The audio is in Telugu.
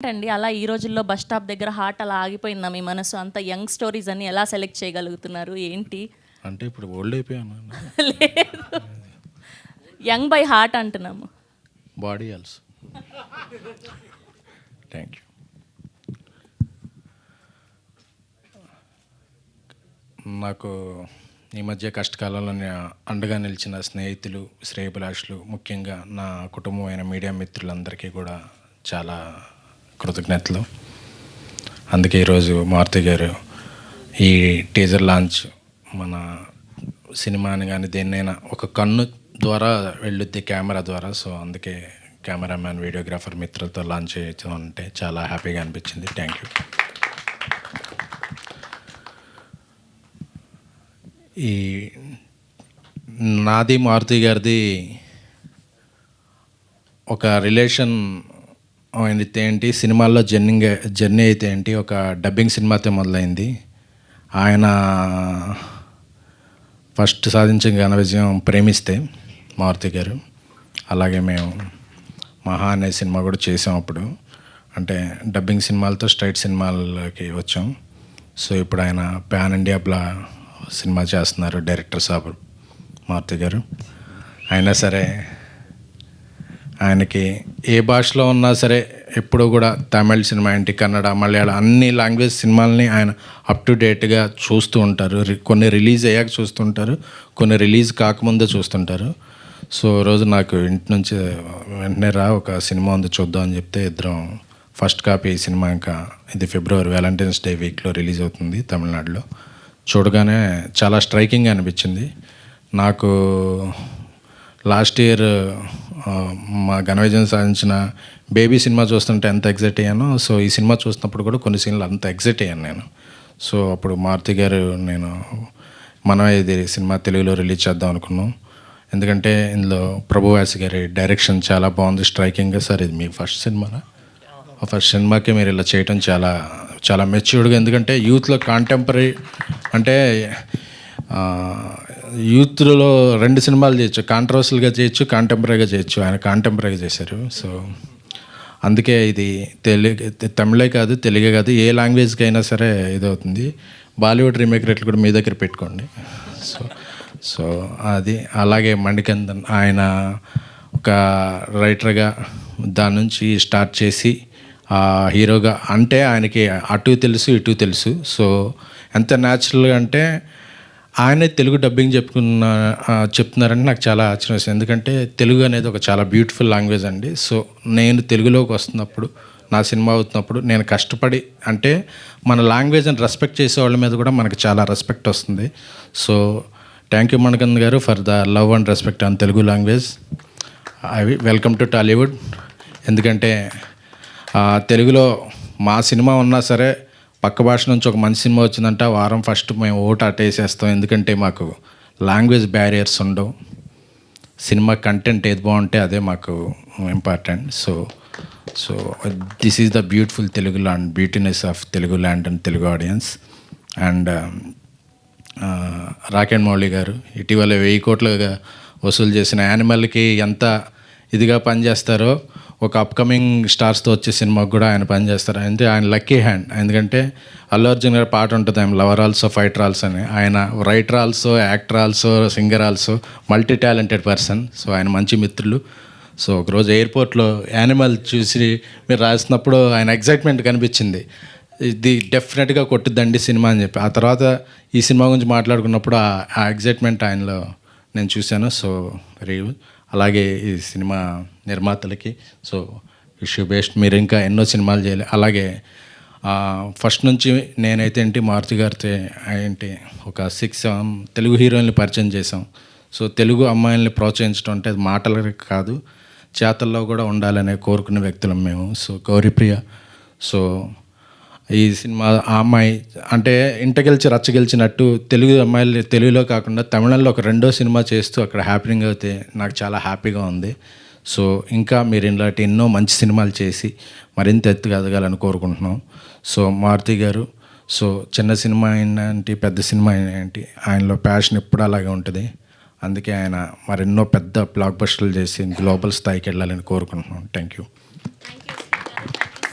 ఏంటండి అలా ఈ రోజుల్లో బస్ స్టాప్ దగ్గర హార్ట్ అలా ఆగిపోయిందా మీ మనసు? అంత యంగ్ స్టోరీస్ అన్ని ఎలా సెలెక్ట్ చేయగలుగుతున్నారు? ఏంటి? అంటే ఇప్పుడు ఓల్డ్ అయిపోయాను. లేదు. యంగ్ బై హార్ట్ అంటున్నాము. బాడీ ఆల్స్ థ్యాంక్ యూ నాకు ఈ మధ్య కష్టకాలంలో అండగా నిలిచిన స్నేహితులు శ్రేయభిలాషులు ముఖ్యంగా నా కుటుంబమైన మీడియా మిత్రులందరికీ కూడా చాలా కృతజ్ఞతలు. అందుకే ఈరోజు మారుతి గారు ఈ టీజర్ లాంచ్ మన సినిమాని కానీ దేన్నైనా ఒక కన్ను ద్వారా వెళ్ళుద్ది కెమెరా ద్వారా. సో అందుకే కెమెరామ్యాన్ వీడియోగ్రాఫర్ మిత్రులతో లాంచ్ చేయొచ్చు అంటే చాలా హ్యాపీగా అనిపించింది. Thank you. ఈ నాది మారుతి గారిది ఒక రిలేషన్ అయితే ఏంటి సినిమాల్లో జర్నింగ్ జర్నీ అయితే ఏంటి ఒక డబ్బింగ్ సినిమాతో మొదలైంది. ఆయన ఫస్ట్ సాధించిన ఘన విజయం ప్రేమిస్తే మారుతి గారు. అలాగే మేము మహా అనే సినిమా కూడా చేసాం అప్పుడు. అంటే డబ్బింగ్ సినిమాలతో స్ట్రైట్ సినిమాలకి వచ్చాం. సో ఇప్పుడు ఆయన ప్యాన్ ఇండియా బ్లా సినిమా చేస్తున్నారు డైరెక్టర్ సాబు మారుతి గారు. అయినా సరే ఆయనకి ఏ భాషలో ఉన్నా సరే ఎప్పుడూ కూడా తమిళ సినిమా ఏంటి కన్నడ మలయాళం అన్ని లాంగ్వేజ్ సినిమాలని ఆయన అప్ టు డేట్గా చూస్తూ ఉంటారు. కొన్ని రిలీజ్ అయ్యాక చూస్తుంటారు కొన్ని రిలీజ్ కాకముందే చూస్తుంటారు. సో రోజు నాకు ఇంటి నుంచి వెంటనే రా ఒక సినిమా ఉంది చూద్దాం అని చెప్తే ఇద్దరం ఫస్ట్ కాపీ సినిమా ఇంకా ఇది ఫిబ్రవరి వ్యాలంటైన్స్ డే వీక్లో రిలీజ్ అవుతుంది తమిళనాడులో. చూడగానే చాలా స్ట్రైకింగ్ అనిపించింది. నాకు లాస్ట్ ఇయర్ మా ఘన విజయం సాధించిన బేబీ సినిమా చూస్తుంటే ఎంత ఎగ్జైట్ అయ్యానో సో ఈ సినిమా చూసినప్పుడు కూడా కొన్ని సీన్లు అంత ఎగ్జైట్ అయ్యాను నేను. సో అప్పుడు మారుతి గారు నేను మనం ఇది సినిమా తెలుగులో రిలీజ్ చేద్దాం అనుకున్నాం. ఎందుకంటే ఇందులో ప్రభువాసి గారి డైరెక్షన్ చాలా బాగుంది స్ట్రైకింగ్గా. సార్ ఇది మీ ఫస్ట్ సినిమానా? ఆ ఫస్ట్ సినిమాకి మీరు ఇలా చేయటం చాలా చాలా మెచ్యూర్డ్గా. ఎందుకంటే యూత్లో కాంటెంపరీ అంటే యూత్లో రెండు సినిమాలు చేయొచ్చు. కాంట్రవర్సల్గా చేయొచ్చు కాంటెంపరీగా చేయొచ్చు. ఆయన కాంటెంపరీగా చేశారు. సో అందుకే ఇది తెలుగు తమిళే కాదు తెలుగే కాదు ఏ లాంగ్వేజ్కి అయినా సరే ఇదవుతుంది. బాలీవుడ్ రీమేక్ రేట్లు కూడా మీ దగ్గర పెట్టుకోండి. సో సో అది అలాగే మణికందన్ ఆయన ఒక రైటర్గా దాని నుంచి స్టార్ట్ చేసి హీరోగా అంటే ఆయనకి అటు తెలుసు ఇటు తెలుసు. సో ఎంత న్యాచురల్గా అంటే ఆయనే తెలుగు డబ్బింగ్ చెప్పుకున్న చెప్తున్నారంటే నాకు చాలా ఆశ్చర్యం వేసింది ఎందుకంటే తెలుగు అనేది ఒక చాలా బ్యూటిఫుల్ లాంగ్వేజ్ అండి. సో నేను తెలుగులోకి వస్తున్నప్పుడు నా సినిమా అవుతున్నప్పుడు నేను కష్టపడి అంటే మన లాంగ్వేజ్ని రెస్పెక్ట్ చేసే వాళ్ళ మీద కూడా మనకు చాలా రెస్పెక్ట్ వస్తుంది. సో థ్యాంక్ యూ మణకంద్ గారు for the love and respect on Telugu language అవి వెల్కమ్ టు టాలీవుడ్ ఎందుకంటే తెలుగులో మా సినిమా ఉన్నా సరే పక్క భాష నుంచి ఒక మంచి సినిమా వచ్చిందంటే వారం ఫస్ట్ మేము ఓటు అటేసేస్తాం. ఎందుకంటే మాకు లాంగ్వేజ్ బ్యారియర్స్ ఉండవు. సినిమా కంటెంట్ ఏది బాగుంటే అదే మాకు important so so this is the beautiful Telugu land beautyness of Telugu land and Telugu audience and rocket Mouli గారు ఇటీవల వెయ్యి కోట్లుగా వసూలు చేసిన యానిమల్కి ఎంత ఇదిగా పనిచేస్తారో ఒక అప్కమింగ్ స్టార్స్తో వచ్చే సినిమాకి కూడా ఆయన పనిచేస్తారు అంటే ఆయన లక్కీ హ్యాండ్ ఎందుకంటే అల్లు అర్జున్ గారి పాట ఉంటుంది ఆయన లవర్ ఆల్సో ఫైటర్ ఆల్సో అని. ఆయన writer also actor also singer also multi talented person so ఆయన మంచి మిత్రులు. సో ఒకరోజు ఎయిర్పోర్ట్లో యానిమల్ చూసి మీరు రాసినప్పుడు ఆయన ఎగ్జైట్మెంట్ కనిపించింది. ఇది డెఫినెట్గా కొట్టుద్దండి సినిమా అని చెప్పి. ఆ తర్వాత ఈ సినిమా గురించి మాట్లాడుకున్నప్పుడు ఆ- ఆ ఎగ్జైట్మెంట్ ఆయనలో నేను చూశాను. సో వెరీ గుడ్ అలాగే ఈ సినిమా నిర్మాతలకి. సో ఇష్యూ బెస్ట్ మీరు ఇంకా ఎన్నో సినిమాలు చేయాలి. అలాగే ఫస్ట్ నుంచి నేనైతే ఏంటి మారుతి గారితో ఏంటి ఒక సిక్స్ తెలుగు హీరోయిన్లు పరిచయం చేసాం సో తెలుగు అమ్మాయిల్ని ప్రోత్సహించడం అంటే అది మాటలకి కాదు చేతల్లో కూడా ఉండాలనే కోరుకునే వ్యక్తులం మేము. సో గౌరీప్రియ. సో ఈ సినిమా ఆ అమ్మాయి అంటే ఇంట గెలిచి రచ్చ గెలిచినట్టు తెలుగు అమ్మాయిలు తెలుగులో కాకుండా తమిళంలో ఒక రెండో సినిమా చేస్తూ అక్కడ హ్యాపీనింగ్ అయితే నాకు చాలా హ్యాపీగా ఉంది. సో ఇంకా మీరు ఇలాంటి ఎన్నో మంచి సినిమాలు చేసి మరింత ఎత్తుగా ఎదగాలని కోరుకుంటున్నాం. సో మారుతి గారు సో చిన్న సినిమా ఏంటి పెద్ద సినిమా అయినా ఏంటి ఆయనలో ప్యాషన్ ఎప్పుడు అలాగే ఉంటుంది. అందుకే ఆయన మరెన్నో పెద్ద బ్లాక్ బస్టర్లు చేసి గ్లోబల్ స్థాయికి వెళ్ళాలని కోరుకుంటున్నాం. Thank you